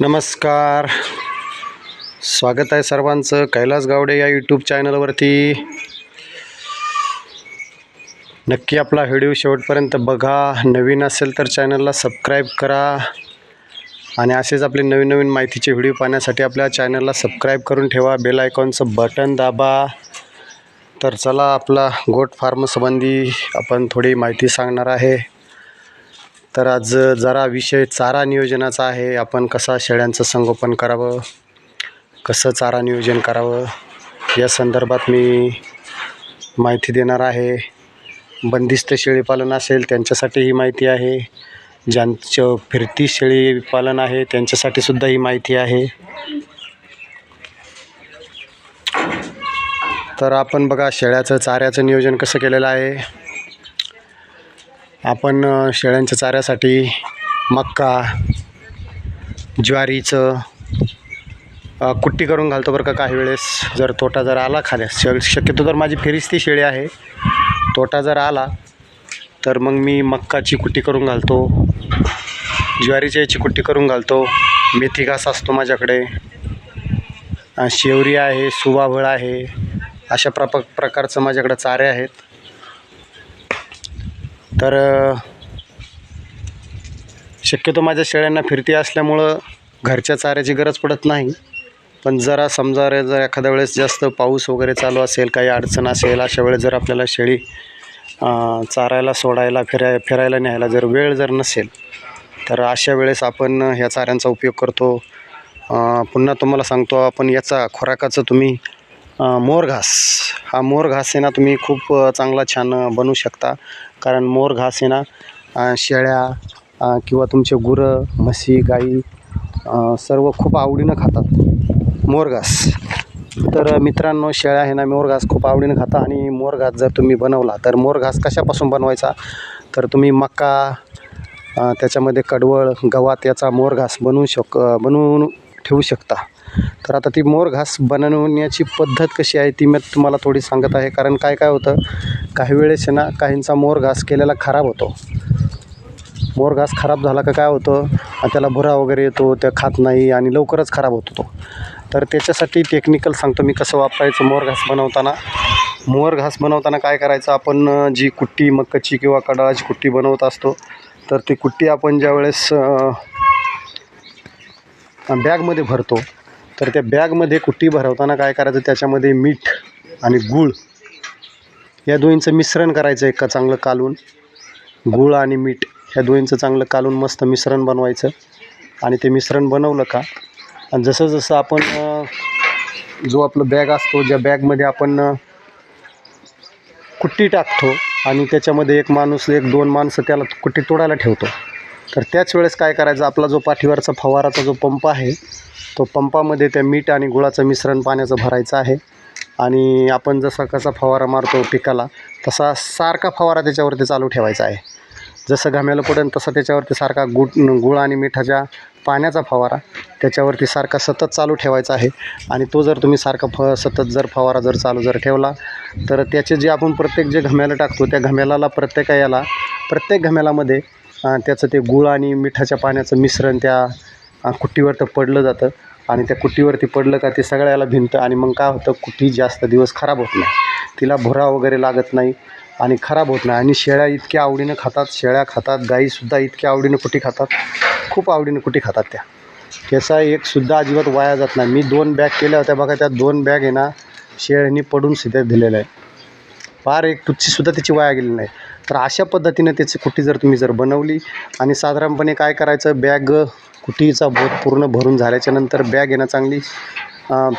नमस्कार. स्वागत आहे सर्वांचं. कैलास गावडे या यूट्यूब चॅनलवरती नक्की आपला व्हिडिओ शेवटपर्यंत बघा. नवीन असेल तर चॅनलला सबस्क्राईब करा. आणि असेच आपले नवीन नवीन माहितीचे व्हिडिओ पाहण्यासाठी आपल्या चॅनलला सबस्क्राईब करून ठेवा. बेल आयकॉनचं बटन दाबा. तर चला आपला गोट फार्म संबंधी आपण थोडी माहिती सांगणार आहे. तर आज जरा विषय चारा नियोजनाचा आहे. आपण कसा शेळ्यांचं संगोपन करावं? कसं चारा नियोजन करावं? या संदर्भात मी माहिती देणार आहे. बंदिस्त शेळीपालन असेल त्यांच्यासाठी ही माहिती आहे. ज्यांचं फिरती शेळी पालन आहे त्यांच्यासाठी सुद्धा ही माहिती आहे. तर आपण बघा शेळ्याचं चाऱ्याचं नियोजन कसं केलेलं आहे. आपण शेळ्यांच्या चाऱ्यासाठी मक्का ज्वारीचं कुट्टी करून घालतो बरं का काही वेळेस. जर तोटा जर आला खाल्यास. श शक्यतो तर माझी फिरिस्ती शेळी आहे. तोटा जर आला तर मग मी मक्काची कुट्टी करून घालतो. ज्वारीच्या याची कुट्टी करून घालतो. मेथी घास असतो माझ्याकडे. शेवरी आहे सुवाभळ आहे. अशा प्रप प्रकारचं माझ्याकडं चारे आहेत. तर शक्यतो माझ्या शेळ्यांना फिरती असल्यामुळं घरच्या चाऱ्याची गरज पडत नाही. पण जरा समजा रे जर एखाद्या वेळेस जास्त पाऊस वगैरे चालू असेल काही अडचण असेल अशा वेळेस जर आपल्याला शेळी चारायला सोडायला फिराय फिरायला न्यायला जर वेळ जर नसेल तर अशा वेळेस आपण ह्या चाऱ्यांचा उपयोग करतो. पुन्हा तुम्हाला सांगतो आपण याचा खुराकाचं तुम्ही मोरघास मोर घास. हा मोरघास आहे ना तुम्ही खूप चांगला छान बनवू शकता. कारण मोर घास आहे ना शेळ्या किंवा तुमचे गुरं म्हशी गाई सर्व खूप आवडीनं खातात मोर घास. तर मित्रांनो शेळ्या आहे ना मोरघास खूप आवडीनं खाता आणि मोर घास जर तुम्ही बनवला तर मोर घास कशापासून बनवायचा? तर तुम्ही मका त्याच्यामध्ये कडवळ गवात याचा मोर घास बनवू शक बनवून ठेवू शकता. तर आता ती मोर घास बनवण्याची पद्धत कशी आहे ती मी तुम्हाला थोडी सांगत आहे. कारण काय काय होतं काही वेळेस आहे ना काहींचा मोर घास केलेला खराब होतो. मोर घास खराब झाला का काय होतं त्याला भुरा वगैरे येतो त्या खात नाही आणि लवकरच खराब होतो तो तर त्याच्यासाठी टेक्निकल सांगतो मी कसं वापरायचं मोर घास बनवताना. मोर घास बनवताना काय करायचं आपण जी कुट्टी मक्काची किंवा कडाळाची कुट्टी बनवत असतो तर ती कुट्टी आपण ज्यावेळेस बॅगमध्ये भरतो तर त्या बॅगमध्ये कुट्टी भरवताना काय करायचं त्याच्यामध्ये मीठ आणि गूळ. या दोहींचं मिश्रण करायचं एका चांगलं कालून. गूळ आणि मीठ ह्या दोहींचं चांगलं कालून मस्त मिश्रण बनवायचं. आणि ते मिश्रण बनवलं का आणि जसं जसं आपण जो आपलं बॅग असतो ज्या बॅगमध्ये आपण कुट्टी टाकतो आणि त्याच्यामध्ये एक माणूस एक दोन माणसं त्याला कुट्टी तोडायला ठेवतो. तर त्याच वेळेस काय करायचं आपला जो पाठीवरचा फवाराचा जो पंप आहे तो पंपामध्ये त्या मीठ आणि गुळाचं मिश्रण पाण्याचं भरायचं आहे. आणि आपण जसा कसा फवारा मारतो पिकाला तसा सारखा फवारा त्याच्यावरती चालू ठेवायचा आहे. जसं घाम्याला पडेल तसा त्याच्यावरती सारखा गुट गुळ आणि मिठाच्या पाण्याचा फवारा त्याच्यावरती सारखा सतत चालू ठेवायचा आहे. आणि तो जर तुम्ही सारखा फ सतत जर फवारा जर चालू जर ठेवला तर त्याचे जे आपण प्रत्येक जे घम्याला टाकतो त्या घम्याला प्रत्येक याला प्रत्येक घम्यालामध्ये त्याचं ते गुळ आणि मिठाच्या पाण्याचं मिश्रण त्या कुट्टीवर तर पडलं जातं. आणि त्या कुट्टीवरती पडलं का ते सगळ्याला भिंत आणि मग काय होतं कुट्टी जास्त दिवस खराब होत नाही. तिला भुरा वगैरे लागत नाही आणि खराब होत नाही. आणि शेळ्या इतक्या आवडीनं खातात शेळ्या खातात गाईसुद्धा इतक्या आवडीनं कुटी खातात? खूप आवडीनं कुटी खातात त्या. त्याचा एकसुद्धा अजिबात वाया जात नाही. मी दोन बॅग केल्या होत्या. बघा त्या दोन बॅग आहे ना शेळ्यांनी पडून सिध्या दिलेलं आहे फार एक तुच्छीसुद्धा त्याची वाया गेली नाही. तर अशा पद्धतीनं त्याची कुट्टी जर तुम्ही जर बनवली आणि साधारणपणे काय करायचं? बॅग कुटीचा बोत पूर्ण भरून झाल्याच्यानंतर बॅग आहे ना चांगली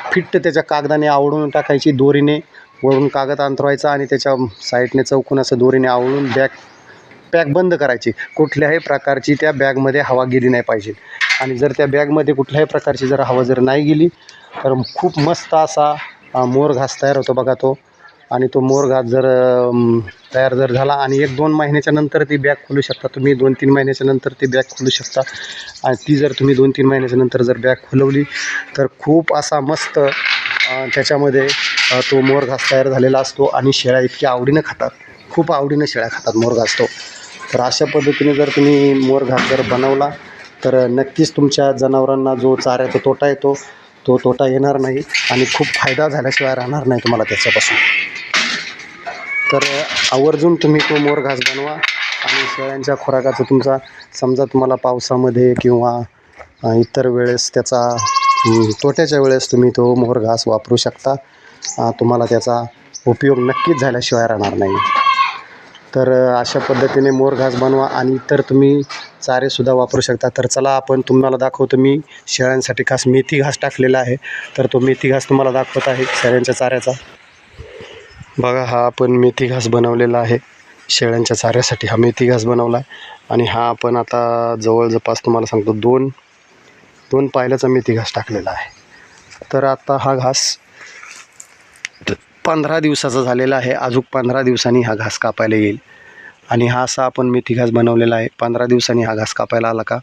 फिट्ट त्याच्या कागदाने आवळून टाकायची दोरीने वरून कागद अंतरवायचा आणि त्याच्या साईडने चौकून असं दोरीने आवळून बॅग पॅक बंद करायची. कुठल्याही प्रकारची त्या बॅगमध्ये हवा गेली नाही पाहिजे. आणि जर त्या बॅगमध्ये कुठल्याही प्रकारची जर हवा जर नाही गेली तर खूप मस्त असा मोर घास तयार होतो बघा तो. आणि तो मोर घास जर तयार जर झाला आणि एक दोन महिन्याच्या नंतर ती बॅग खोलू शकता. तुम्ही दोन तीन महिन्याच्या नंतर ती बॅग खोलू शकता. आणि ती जर तुम्ही दोन तीन महिन्याच्या नंतर जर बॅग खोलवली तर खूप असा मस्त त्याच्यामध्ये तो मोर घास तयार झालेला असतो आणि शेळ्या इतक्या आवडीनं खातात. खूप आवडीनं शेळ्या खातात मोरघास तो. तर अशा पद्धतीने जर तुम्ही मोर घास जर बनवला तर नक्कीच तुमच्या जनावरांना जो चाऱ्याचा तोटा येतो. तो तोटा येणार नाही आणि खूप फायदा झाल्याशिवाय राहणार नाही तुम्हाला त्याच्यापासून. तर आवर्जून तुम्ही तो मोर घास बनवा आणि शेळ्यांच्या खुराकाचा तुमचा समजा तुम्हाला पावसामध्ये किंवा इतर वेळेस त्याचा तोट्याच्या वेळेस तुम्ही तो मोर घास वापरू शकता. तुम्हाला त्याचा उपयोग नक्कीच झाल्याशिवाय राहणार नाही. तर अशा पद्धतीने मोर घास बनवा आणि इतर तुम्ही चारेसुद्धा वापरू शकता. तर चला आपण तुम्हाला दाखवतो मी शेळ्यांसाठी खास मेथी घास टाकलेला आहे. तर तो मेथी घास तुम्हाला दाखवत आहे शेळ्यांच्या चाऱ्याचा. बघा हा आपण मेथी घास बनवलेला आहे. शेळ्यांच्या चाऱ्यासाठी हा मेथी घास बनवला आहे आणि हा आपण आता जवळजवळपास तुम्हाला सांगतो दोन दोन पायल्याचा मेथी घास टाकलेला आहे. तर आता हा घास पंधरा दिवसाचा झालेला आहे. अजून पंधरा दिवसांनी हा घास कापायला येईल. आणि हा असा आपण मेथी घास बनवलेला आहे. पंधरा दिवसांनी हा घास कापायला आला का?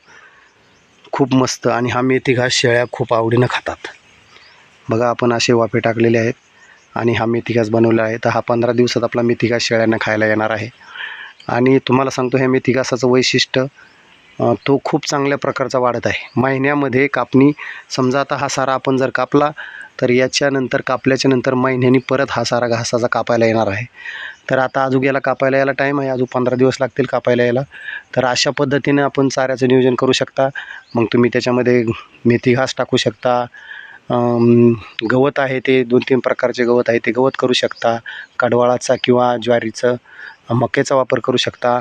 खूप मस्त. आणि हा मेथी घास शेळ्या खूप आवडीनं खातात. बघा आपण असे वाफे टाकलेले आहेत. आणि हा मेथी घास बनवला आहे. तर हा पंधरा दिवसात आपला मेथी घास शेळ्यांना खायला येणार आहे. आणि तुम्हाला सांगतो ह्या मेथी घासाचं वैशिष्ट्य तो खूप चांगल्या प्रकारचा वाढत आहे. महिन्यामध्ये कापणी समजा आता हा सारा आपण जर कापला तर याच्यानंतर कापल्याच्या नंतर महिन्यानी परत हा सारा घासाचा कापायला येणार आहे. तर आता अजून याला कापायला यायला टाईम आहे. अजून पंधरा दिवस लागतील कापायला यायला. तर अशा पद्धतीने आपण चाऱ्याचं नियोजन करू शकता. मग तुम्ही त्याच्यामध्ये मेथी घास टाकू शकता. गवत आहे ते दोन तीन प्रकारचे गवत आहे ते गवत करू शकता. कडवाळाचा किंवा ज्वारीचं मक्याचा वापर करू शकता.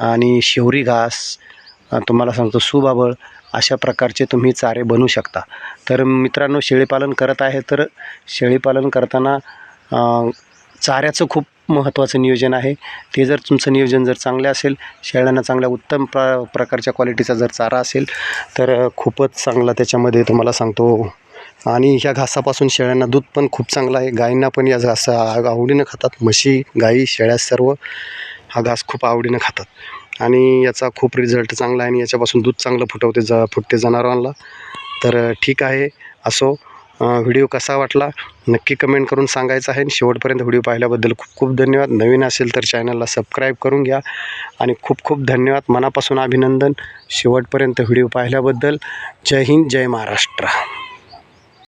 आणि शेवरी घास तुम्हाला सांगतो सुबाबळ अशा प्रकारचे तुम्ही चारे बनवू शकता. तर मित्रांनो शेळीपालन करत आहे तर शेळीपालन करताना चाऱ्याचं खूप महत्त्वाचं नियोजन आहे. ते जर तुमचं नियोजन जर चांगलं असेल शेळ्यांना चांगल्या उत्तम प्र प्रकारच्या क्वालिटीचा जर चारा असेल तर खूपच चांगला त्याच्यामध्ये तुम्हाला सांगतो. आणि ह्या घासापासून शेळ्यांना दूध पण खूप चांगलं आहे. गायींना पण या घासा आवडीनं खातात. म्हशी गाई शेळ्या सर्व हा घास खूप आवडीनं खातात. आणि याचा खूप रिझल्ट चांगला आहे आणि याच्यापासून दूध चांगलं फुटवते जा फुटते जनावरांना तर ठीक आहे असो. व्हिडिओ कसा वाटला? नक्की कमेंट करून सांगायचं आहे. आणि शेवटपर्यंत व्हिडिओ पाहिल्याबद्दल खूप खूप धन्यवाद. नवीन असेल तर चॅनलला सबस्क्राईब करून घ्या. आणि खूप खूप धन्यवाद. मनापासून अभिनंदन. शेवटपर्यंत व्हिडिओ पाहिल्याबद्दल जय हिंद जय महाराष्ट्र.